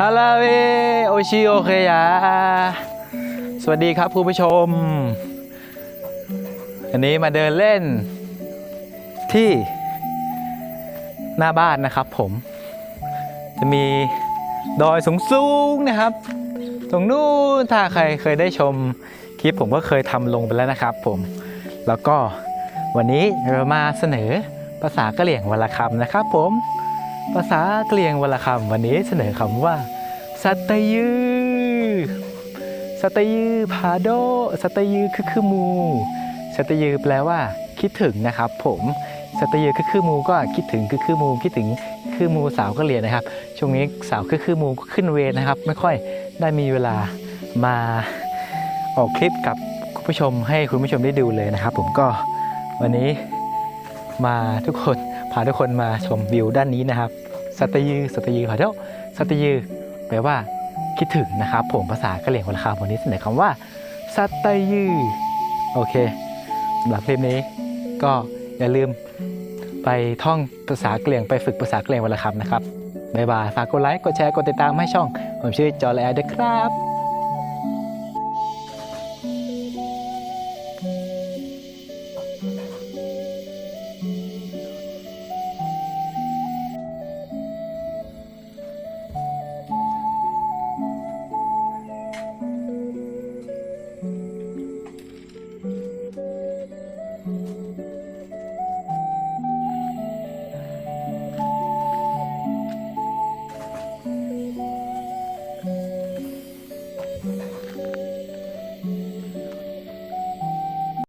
ฮาลาเวโอชิโอเคยาสวัสดีครับคุณผู้ชม อันนี้มาเดินเล่นที่หน้าบ้านนะครับผม จะมีดอยสูงๆนะครับ ตรงนู้นถ้าใครเคยได้ชมคลิปผมก็เคยทำลงไปแล้วนะครับผม แล้วก็วันนี้เรามาเสนอภาษากะเหรี่ยงวรรณคำนะครับผม ภาษาเหรี่ยงวรรณคำวันนี้เสนอคำว่า สัตยือสัตยือพาโด สัตยือคือคือมู สัตยือแปลว่า คิดถึงนะครับ ผมสัตยือคือคือมูก็คิดถึงคือคือมูคิดถึงคือมูสาวกะเรียงนะครับ ช่วงนี้สาวคือคือมูก็ขึ้นเวรนะครับ ไม่ค่อยได้มีเวลามาออกคลิปกับคุณผู้ชมให้คุณผู้ชมได้ดูเลยนะครับ ผมก็วันนี้มาทุกคนาทุกคนมาชมวิวด้านนี้นะครับสัตยือสัตยือขอโทษสัตยือแปลว่าคิดถึงนะครับ ผมภาษากะเหรี่ยงวรรณคำวันนี้เสนอคำว่าสัตยือโอเคสำหรับคลิปนี้ก็อย่าลืมไปท่องภาษากะเหรี่ยงไปฝึกภาษากะเหรี่ยงวรรณคำนะครับบ๊ายบายฝากกดไลค์กดแชร์กดติดตามให้ช่อง ผมชื่อจอร์แลด้วยครับ Thank you.